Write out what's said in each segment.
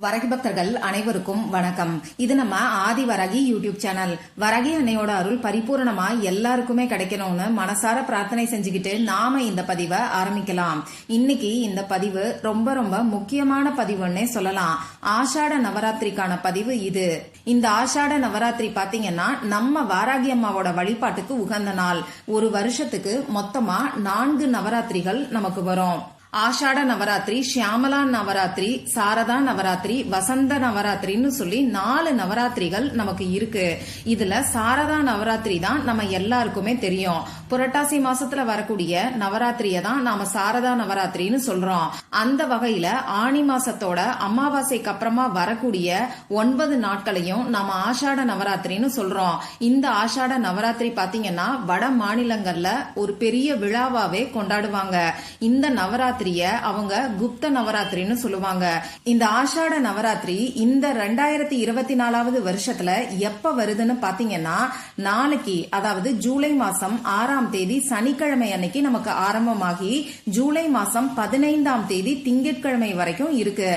வரகி பக்தர்கள் அனைவருக்கும் வணக்கம். இது நம்ம ஆதி வரகி யூடியூப் சேனல். வரகி அன்னையோட அருள் பரிபூரணமா எல்லாருக்குமே கிடைக்கணும்னு மனசார பிரார்த்தனை செஞ்சுக்கிட்டு நாம இந்த பதிவை ஆரம்பிக்கலாம். இன்னைக்கு இந்த பதிவு ரொம்ப ரொம்ப முக்கியமான பதிவுன்னே சொல்லலாம். ஆஷாட நவராத்திரிக்கான பதிவு இது. இந்த ஆஷாட நவராத்திரி பாத்தீங்கன்னா நம்ம வாராகி அம்மாவோட வழிபாட்டுக்கு உகந்த நாள். ஒரு வருஷத்துக்கு மொத்தமா நான்கு நவராத்திரிகள் நமக்கு வரும். ஆஷாட நவராத்திரி ஷியாமலா நவராத்திரி சாரதா நவராத்திரி வசந்த நவராத்திரின்னு சொல்லி நாலு நவராத்திரிகள் நமக்கு இருக்கு. இதுல சாரதா நவராத்திரி தான் நம்ம எல்லாருக்குமே தெரியும். புரட்டாசி மாசத்துல வரக்கூடிய நவராத்திரிய தான் நாம சாரதா நவராத்திரின்னு சொல்றோம். அந்த வகையில ஆணி மாசத்தோட அமாவாசைக்கு அப்புறமா வரக்கூடிய ஒன்பது நாட்களையும் நாம ஆஷாட நவராத்திரின்னு சொல்றோம். இந்த ஆஷாட நவராத்திரி பாத்தீங்கன்னா வட மாநிலங்கள்ல ஒரு பெரிய விழாவாவே கொண்டாடுவாங்க. இந்த நவராத்திரிய அவங்க குப்த நவராத்திரின்னு சொல்லுவாங்க. இந்த ஆஷாட நவராத்திரி இந்த ரெண்டாயிரத்தி இருபத்தி நாலாவது வருஷத்துல எப்ப வருதுன்னு பாத்தீங்கன்னா நாளைக்கு அதாவது ஜூலை மாசம் ஆறாம் தேதி சனிக்கிழமை அன்னைக்கு நமக்கு ஆரம்பமாகி ஜூலை மாசம் பதினைந்தாம் தேதி திங்கட்கிழமை வரைக்கும் இருக்கு.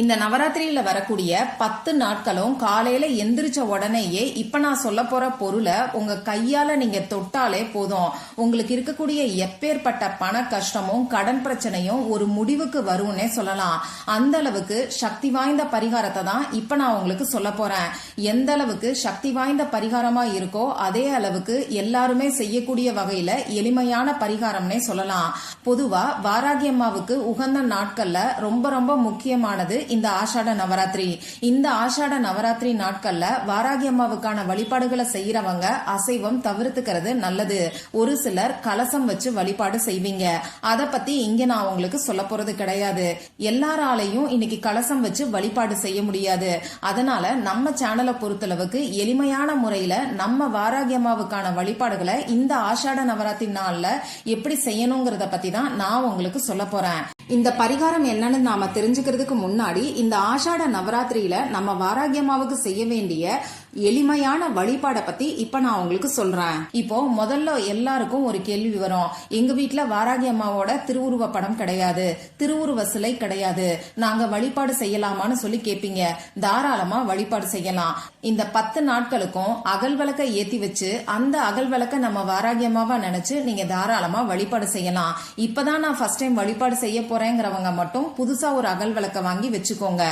இந்த நவராத்திரியில வரக்கூடிய பத்து நாட்களும் காலையில எந்திரிச்ச உடனேயே இப்ப நான் சொல்ல போற பொருளை உங்க கையால நீங்க தொட்டாலே போதும். உங்களுக்கு இருக்கக்கூடிய எப்பேற்பட்ட பண கஷ்டமும் கடன் பிரச்சனையும் ஒரு முடிவுக்கு வரும்னே சொல்லலாம். அந்த அளவுக்கு சக்தி வாய்ந்த பரிகாரத்தை தான் இப்ப நான் உங்களுக்கு சொல்ல போறேன். எந்த அளவுக்கு சக்தி வாய்ந்த பரிகாரமா இருக்கோ அதே அளவுக்கு எல்லாருமே செய்யக்கூடிய வகையில எளிமையான பரிகாரம்னே சொல்லலாம். பொதுவா வாராகியம்மாவுக்கு உகந்த நாட்கள்ல ரொம்ப ரொம்ப முக்கியமானது இந்த ஆஷாட நவராத்திரி. இந்த ஆஷாட நவராத்திரி நாட்கள்ல வாராகி அம்மாவுக்கான வழிபாடுகளை செய்யறவங்க அசைவம் தவிர்த்துக்கிறது நல்லது. ஒரு சிலர் கலசம் வச்சு வழிபாடு செய்வீங்க. அத பத்தி இங்க நான் உங்களுக்கு சொல்ல போறது கிடையாது. எல்லாராலையும் இன்னைக்கு கலசம் வச்சு வழிபாடு செய்ய முடியாது. அதனால நம்ம சேனலை பொறுத்தளவுக்கு எளிமையான முறையில நம்ம வாராகி அம்மாவுக்கான வழிபாடுகளை இந்த ஆஷாட நவராத்திரி நாள்ல எப்படி செய்யணுங்கிறத பத்தி தான் நான் உங்களுக்கு சொல்ல போறேன். இந்த பரிகாரம் என்னன்னு நாம தெரிஞ்சுக்கிறதுக்கு முன்னாடி இந்த ஆஷாட நவராத்திரியில நம்ம வாராகியம்மாவுக்கு செய்ய வேண்டிய எளிமையான வழிபாடை பத்தி இப்ப நான் உங்களுக்கு சொல்றேன். இப்போ முதல்ல எல்லாருக்கும் ஒரு கேள்வி வரும். எங்க வீட்டுல வாராகி அம்மாவோட திருவுருவ படம் கிடையாது. திருவுருவ சிலை கிடையாது. நாங்க வழிபாடு செய்யலாமான்னு சொல்லி கேப்பீங்க. தாராளமா வழிபாடு செய்யலாம். இந்த பத்து நாட்களுக்கும் அகல் விளக்க ஏத்தி வச்சு அந்த அகல் விளக்க நம்ம வாராகி அம்மாவா நினைச்சு நீங்க தாராளமா வழிபாடு செய்யலாம். இப்பதான் நான் ஃபர்ஸ்ட் டைம் வழிபாடு செய்ய போறேங்கிறவங்க மட்டும் புதுசா ஒரு அகல் விளக்க வாங்கி வச்சுக்கோங்க.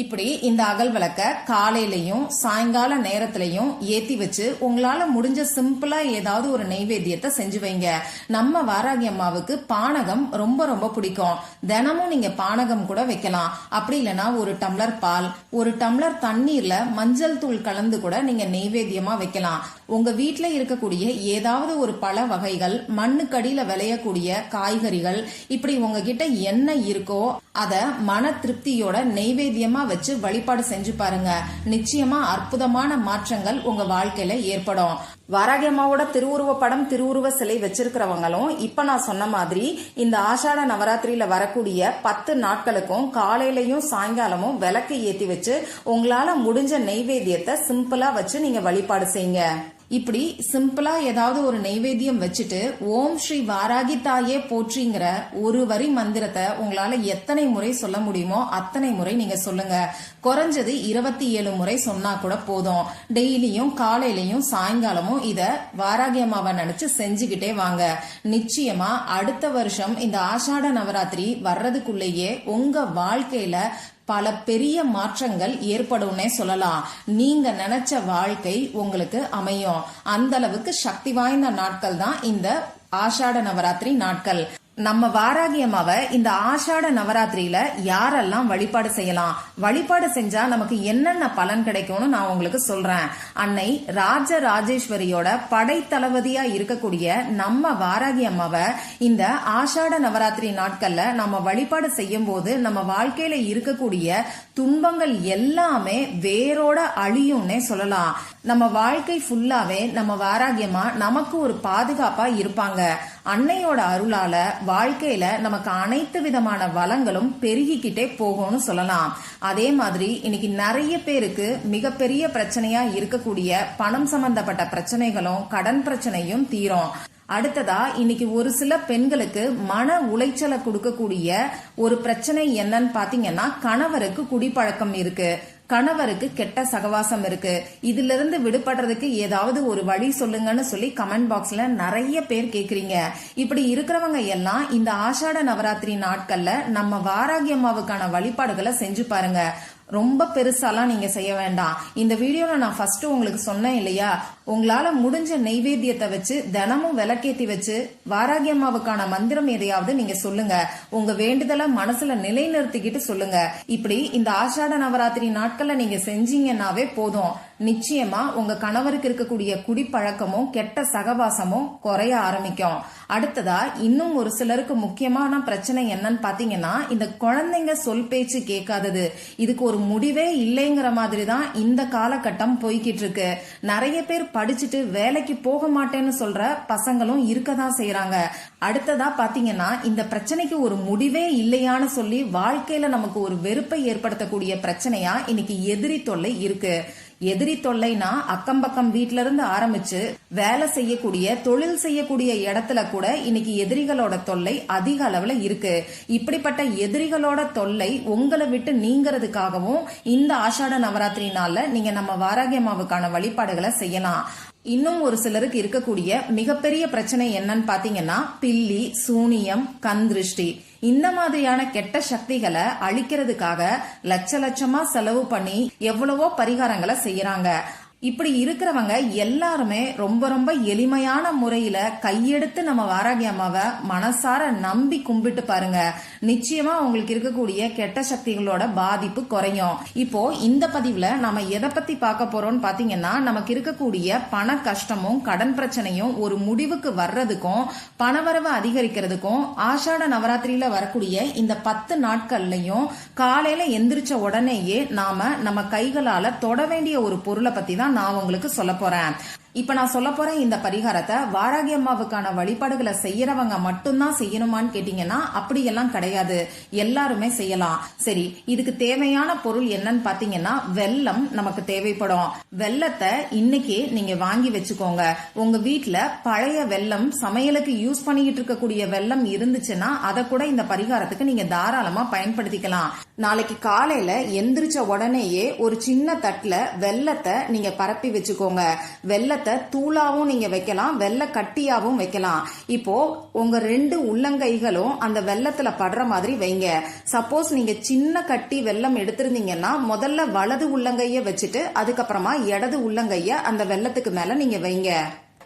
இப்படி இந்த அகல் விளக்க காலையிலையும் சாயங்கால நேரத்திலையும் ஏத்தி வச்சு உங்களால முடிஞ்ச சிம்பிளா ஏதாவது ஒரு நெய்வேத்தியத்தை செஞ்சு வைங்க. நம்ம வாராகி அம்மாவுக்கு பானகம் ரொம்ப ரொம்ப பிடிக்கும். தினமும் நீங்க பானகம் கூட வைக்கலாம். அப்படி இல்லைன்னா ஒரு டம்ளர் பால் ஒரு டம்ளர் தண்ணீர்ல மஞ்சள் தூள் கலந்து கூட நீங்க நெய்வேத்தியமா வைக்கலாம். உங்க வீட்டுல இருக்கக்கூடிய ஏதாவது ஒரு பழ வகைகள் மண்ணுக்கடியில விளையக்கூடிய காய்கறிகள் இப்படி உங்ககிட்ட என்ன இருக்கோ அத மன திருப்தியோட நெய்வேத்தியமா வச்சு வழிபாடு செஞ்சு பாருங்க. நிச்சயமா அற்புதமான மாற்றங்கள் உங்க வாழ்க்கையில ஏற்படும். வராகியம்மாவோட திருவுருவ படம் திருவுருவ சிலை வச்சிருக்கிறவங்களும் இப்ப நான் சொன்ன மாதிரி இந்த ஆஷாட நவராத்திரியில வரக்கூடிய பத்து நாட்களுக்கும் காலையிலயும் சாயங்காலமும் விளக்கு ஏத்தி வச்சு உங்களால முடிஞ்ச நெய்வேத்தியத்தை சிம்பிளா வச்சு நீங்க வழிபாடு செய்யுங்க. இப்படி சிம்பிளா ஏதாவது ஒரு நைவேத்தியம் வச்சுட்டு ஓம் ஸ்ரீ வாராகி தாயே போற்றிங்கிற ஒரு வரி மந்திரத்தை உங்களால எத்தனை முறை சொல்ல முடியுமோ அத்தனை முறை நீங்க சொல்லுங்க. குறைஞ்சது இருபத்தி ஏழு முறை சொன்னா கூட போதும். டெய்லியும் காலையிலயும் சாயங்காலமும் இத வாராகி அம்மாவை நினைச்சு செஞ்சுக்கிட்டே வாங்க. நிச்சயமா அடுத்த வருஷம் இந்த ஆஷாட நவராத்திரி வர்றதுக்குள்ளேயே உங்க வாழ்க்கையில பல பெரிய மாற்றங்கள் ஏற்படும்னே சொல்லலாம். நீங்க நினைச்ச வாழ்க்கை உங்களுக்கு அமையும். அந்த அளவுக்கு சக்தி வாய்ந்த நாட்கள் தான் இந்த ஆஷாட நவராத்திரி நாட்கள். நம்ம வாராகி அம்மாவை இந்த ஆஷாட நவராத்திரியில யாரெல்லாம் வழிபாடு செய்யலாம்? வழிபாடு செஞ்சா நமக்கு என்னென்ன பலன் கிடைக்கும்னு நான் உங்களுக்கு சொல்றேன். அன்னை ராஜ ராஜேஸ்வரியோட படைத்தளபதியா இருக்கக்கூடிய நம்ம வாராகி அம்மாவை இந்த ஆஷாட நவராத்திரி நாட்கள்ல நம்ம வழிபாடு செய்யும் போது நம்ம வாழ்க்கையில இருக்கக்கூடிய துன்பங்கள் எல்லாமே வேரோட அழியும்னே சொல்லலாம். நம்ம வாழ்க்கை ஃபுல்லாவே நம்ம வாராகியமா நமக்கு ஒரு பாதுகாப்பா இருப்பாங்க. அன்னையோட அருளால வாழ்க்கையில நமக்கு அனைத்து விதமான வளங்களும் பெருகிக்கிட்டே போகும்னு சொல்லலாம். அதே மாதிரி இன்னைக்கு நிறைய பேருக்கு மிகப்பெரிய பிரச்சனையா இருக்கக்கூடிய பணம் சம்பந்தப்பட்ட பிரச்சனைகளும் கடன் பிரச்சனையும் தீரும். அடுத்ததா இன்னைக்கு ஒரு சில பெண்களுக்கு மன உளைச்சலை கொடுக்கக்கூடிய ஒரு பிரச்சனை என்னன்னு பாத்தீங்கன்னா கணவருக்கு குடிப்பழக்கம் இருக்கு. கணவருக்கு கெட்ட சகவாசம் இருக்கு. இதுல இருந்து விடுபடுறதுக்கு ஏதாவது ஒரு வழி சொல்லுங்கன்னு சொல்லி கமெண்ட் பாக்ஸ்ல நிறைய பேர் கேக்குறீங்க. இப்படி இருக்கிறவங்க எல்லாம் இந்த ஆஷாட நவராத்திரி நாட்கள்ல நம்ம வாராகி அம்மாவுக்கான வழிபாடுகளை செஞ்சு பாருங்க. ரொம்ப பெருசாலாம் நீங்க செய்ய வேண்டாம். இந்த வீடியோல நான் ஃபர்ஸ்ட் உங்களுக்கு சொன்னேன் இல்லையா? உங்களால முடிஞ்ச நெய்வேத்தியத்தை வச்சு தினமும் விளக்கேத்தி வச்சு வாராகி அம்மாவுக்கான மந்திரம் எதையாவது நீங்க சொல்லுங்க. உங்க வேண்டுதலை மனசுல நிலைநிறுத்திக்கிட்டு சொல்லுங்க. இப்படி இந்த ஆஷாட நவராத்திரி நாட்கள்ல நீங்க செஞ்சீங்கன்னாவே போதும். நிச்சயமா உங்க கணவருக்கு இருக்கக்கூடிய குடிப்பழக்கமும் கெட்ட சகவாசமும் குறைய ஆரம்பிக்கும். அடுத்ததா இன்னும் ஒரு சிலருக்கு முக்கியமான பிரச்சனை என்னன்னு பாத்தீங்கன்னா இந்த குழந்தைங்க சொல் பேச்சு கேட்காதது. இதுக்கு ஒரு முடிவே இல்லைங்கிற மாதிரி தான் இந்த காலகட்டம் போய்கிட்டு இருக்கு. நிறைய பேர் படிச்சுட்டு வேலைக்கு போக மாட்டேன்னு சொல்ற பசங்களும் இருக்கதான் செய்யறாங்க அடுத்ததா பாத்தீங்கன்னா இந்த பிரச்சனைக்கு ஒரு முடிவே இல்லையான்னு சொல்லி வாழ்க்கையில நமக்கு ஒரு வெறுப்பை ஏற்படுத்தக்கூடிய பிரச்சனையா இன்னைக்கு எதிரி தொல்லை இருக்கு. எதிரி தொல்லைனா அக்கம் பக்கம் வீட்ல இருந்து ஆரம்பிச்சு வேலை செய்யக்கூடிய தொழில் செய்யக்கூடிய இடத்துல கூட இன்னைக்கு எதிரிகளோட தொல்லை அதிக அளவுல இருக்கு. இப்படிப்பட்ட எதிரிகளோட தொல்லை உங்களை விட்டு நீங்கிறதுக்காகவும் இந்த ஆஷாட நவராத்திரி நாள்ல நீங்க நம்ம வாராகியமாவுக்கான வழிபாடுகளை செய்யலாம். இன்னும் ஒரு சிலருக்கு இருக்கக்கூடிய மிகப்பெரிய பிரச்சனை என்னன்னு பாத்தீங்கன்னா பில்லி சூனியம் கந்திருஷ்டி இந்த மாதிரியான கெட்ட சக்திகளை அழிக்கிறதுக்காக லட்ச லட்சமா செலவு பண்ணி எவ்வளவோ பரிகாரங்களை செய்யறாங்க. இப்படி இருக்கிறவங்க எல்லாருமே ரொம்ப ரொம்ப எளிமையான முறையில கையெடுத்து நம்ம வாராகி அம்மாவை மனசார நம்பி கும்பிட்டு பாருங்க. நிச்சயமா உங்களுக்கு இருக்கக்கூடிய கெட்ட சக்திகளோட பாதிப்பு குறையும். இப்போ இந்த பதிவுல நம்ம எதை பத்தி பார்க்க போறோம்னு பாத்தீங்கன்னா நமக்கு இருக்கக்கூடிய பண கஷ்டமும் கடன் பிரச்சனையும் ஒரு முடிவுக்கு வர்றதுக்கும் பணவரவு அதிகரிக்கிறதுக்கும் ஆஷாட நவராத்திரியில வரக்கூடிய இந்த பத்து நாட்கள்லயும் காலையில எந்திரிச்ச உடனேயே நாம நம்ம கைகளால தொட வேண்டிய ஒரு பொருளை பத்தி தான் நான் உங்களுக்கு சொல்ல போறேன். இப்ப நான் சொல்ல போறேன் இந்த பரிகாரத்தை. வாராகி அம்மாவுக்கான வழிபாடுகளை செய்யறவங்க மட்டும்தான் செய்யணுமான்னு கேட்டீங்கன்னா அப்படியெல்லாம் கிடையாது. எல்லாருமே செய்யலாம். சரி இதுக்கு தேவையான பொருள் என்னன்னு பாத்தீங்கன்னா வெல்லம் நமக்கு தேவைப்படும். வெல்லத்தை இன்னைக்கு நீங்க வாங்கி வச்சுக்கோங்க. உங்க வீட்டுல பழைய வெல்லம் சமையலுக்கு யூஸ் பண்ணிக்கிட்டு இருக்கக்கூடிய வெல்லம் இருந்துச்சுன்னா அதை கூட இந்த பரிகாரத்துக்கு நீங்க தாராளமா பயன்படுத்திக்கலாம். நாளைக்கு காலையில எந்திரிச்ச உடனேயே ஒரு சின்ன தட்டுல வெல்லத்தை நீங்க பரப்பி வச்சுக்கோங்க. வெல்லத்தை தூளாவும் நீங்க வைக்கலாம் வெள்ள கட்டியாவும் வைக்கலாம். இப்போ உங்க ரெண்டு உள்ளங்கைகளும் அந்த வெள்ளத்துல படுற மாதிரி வைங்க. சப்போஸ் நீங்க சின்ன கட்டி வெல்லம் எடுத்திருந்தீங்கன்னா முதல்ல வலது உள்ளங்கைய வச்சுட்டு அதுக்கப்புறமா இடது உள்ளங்கைய அந்த வெள்ளத்துக்கு மேல நீங்க வைங்க.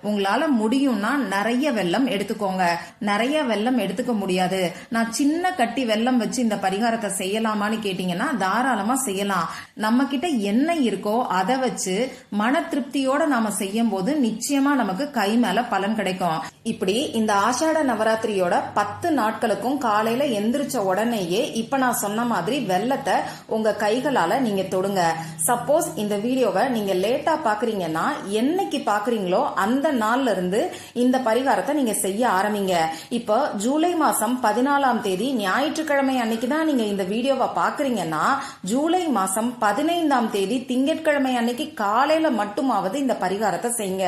உங்களால முடியும்னா நிறைய வெள்ளம் எடுத்துக்கோங்க. நிறைய வெல்லம் எடுத்துக்க முடியாது. நான் சின்ன கட்டி வெள்ளம் வச்சு இந்த பரிகாரத்தை செய்யலாமான்னு கேட்டீங்கன்னா தாராளமா செய்யலாம். நம்ம கிட்ட என்ன இருக்கோ அதை வச்சு மன திருப்தியோட நாம செய்யும் போது நிச்சயமா நமக்கு கை மேல பலன் கிடைக்கும். இப்படி இந்த ஆஷாட நவராத்திரியோட பத்து நாட்களுக்கும் காலையில எந்திரிச்ச உடனேயே இப்ப நான் சொன்ன மாதிரி வெள்ளத்தை உங்க கைகளால நீங்க தொடுங்க. சப்போஸ் இந்த வீடியோவை நீங்க லேட்டா பாக்குறீங்கன்னா என்னைக்கு பாக்குறீங்களோ அந்த நாள்ல இருந்து இந்த பரிகாரத்தை நீங்க செய்ய ஆரம்பிங்க. இப்போ ஜூலை மாசம் பதினாலாம் தேதி ஞாயிற்றுக்கிழமை அன்னைக்கு தான் நீங்க இந்த வீடியோவை பாக்குறீங்கன்னா ஜூலை மாசம் பதினைந்தாம் தேதி திங்கட்கிழமை அன்னைக்கு காலையில மட்டுமாவது இந்த பரிகாரத்தை செய்யுங்க.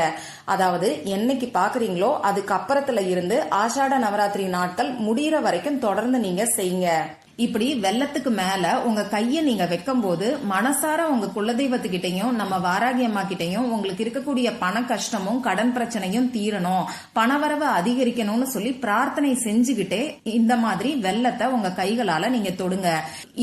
அதாவது என்னைக்கு பாக்குறீங்களோ அதுக்கு அப்புறத்துல இருந்து ஆஷாட நவராத்திரி நாட்கள் முடியிற வரைக்கும் தொடர்ந்து நீங்க செய்யுங்க. இப்படி வெள்ளத்துக்கு மேல உங்க கையை நீங்க வைக்கும் போது மனசார உங்க குலதெய்வத்துக்கிட்டையும் நம்ம வாராகி அம்மா கிட்டையும் உங்களுக்கு இருக்கக்கூடிய பண கஷ்டமும் கடன் பிரச்சனையும் தீரணும். பணவரவு அதிகரிக்கணும்னு சொல்லி பிரார்த்தனை செஞ்சுக்கிட்டே இந்த மாதிரி வெள்ளத்தை உங்க கைகளால நீங்க தொடுங்க.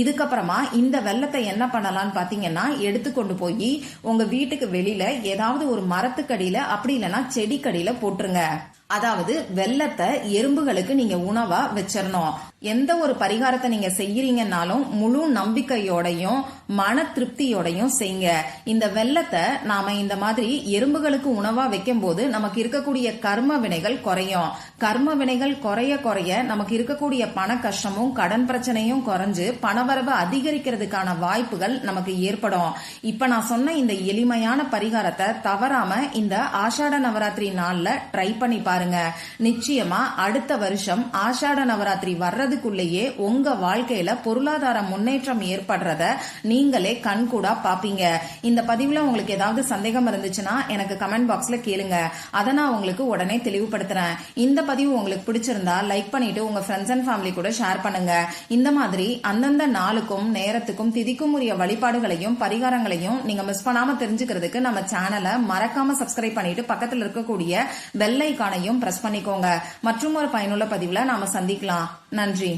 இதுக்கப்புறமா இந்த வெள்ளத்தை என்ன பண்ணலாம்னு பாத்தீங்கன்னா எடுத்து கொண்டு போய் உங்க வீட்டுக்கு வெளியில ஏதாவது ஒரு மரத்துக்கடியில அப்படி இல்லைன்னா செடிக்கடியில போட்டுருங்க. அதாவது வெள்ளத்தை எறும்புகளுக்கு நீங்க உணவா வச்சிடணும் எந்த ஒரு பரிகாரத்தை நீங்க செய்யறீங்கன்னாலும் முழு நம்பிக்கையோடையும் மன திருப்தியோடையும் செய்யுங்க இந்த வெள்ளத்தை நாம இந்த மாதிரி எறும்புகளுக்கு உணவா வைக்கும் போது நமக்கு இருக்கக்கூடிய கர்ம வினைகள் குறையும். கர்ம வினைகள் குறைய குறைய நமக்கு இருக்கக்கூடிய பண கஷ்டமும் கடன் பிரச்சனையும் குறைஞ்சு பணவரவு அதிகரிக்கிறதுக்கான வாய்ப்புகள் நமக்கு ஏற்படும். இப்ப நான் சொன்ன இந்த எளிமையான பரிகாரத்தை தவறாம இந்த ஆஷாட நவராத்திரி நாள்ல ட்ரை பண்ணி பாருங்க. பாருங்க. நிச்சயமா அடுத்த வருஷம் ஆஷாட நவராத்திரி வர்றதுக்குள்ளேயே உங்க வாழ்க்கையில பொருளாதார முன்னேற்றம் ஏற்படுறத நீங்களே கண்கூடா பாப்பீங்க. இந்த பதிவுல உங்களுக்கு ஏதாவது சந்தேகம் இருந்துச்சுன்னா எனக்கு கமெண்ட் பாக்ஸ்ல கேளுங்க. அதை நான் உங்களுக்கு உடனே தெளிவுபடுத்துறேன். இந்த பதிவு உங்களுக்கு பிடிச்சிருந்தா லைக் பண்ணிட்டு உங்க ஃப்ரெண்ட்ஸ் அண்ட் ஃபேமிலி கூட ஷேர் பண்ணுங்க. இந்த மாதிரி அந்தந்த நாளுக்கும் நேரத்துக்கும் திதிக்கும் உரிய வழிபாடுகளையும் பரிகாரங்களையும் நீங்க மிஸ் பண்ணாம தெரிஞ்சுக்கிறதுக்கு நம்ம சேனலை மறக்காம சப்ஸ்கிரைப் பண்ணிட்டு பக்கத்தில் இருக்கக்கூடிய பெல் ஐக்கானையும் பிரஸ் பண்ணிக்கோங்க. மற்றும் ஒரு பயனுள்ள பதிவுல நாம சந்திக்கலாம். நன்றி.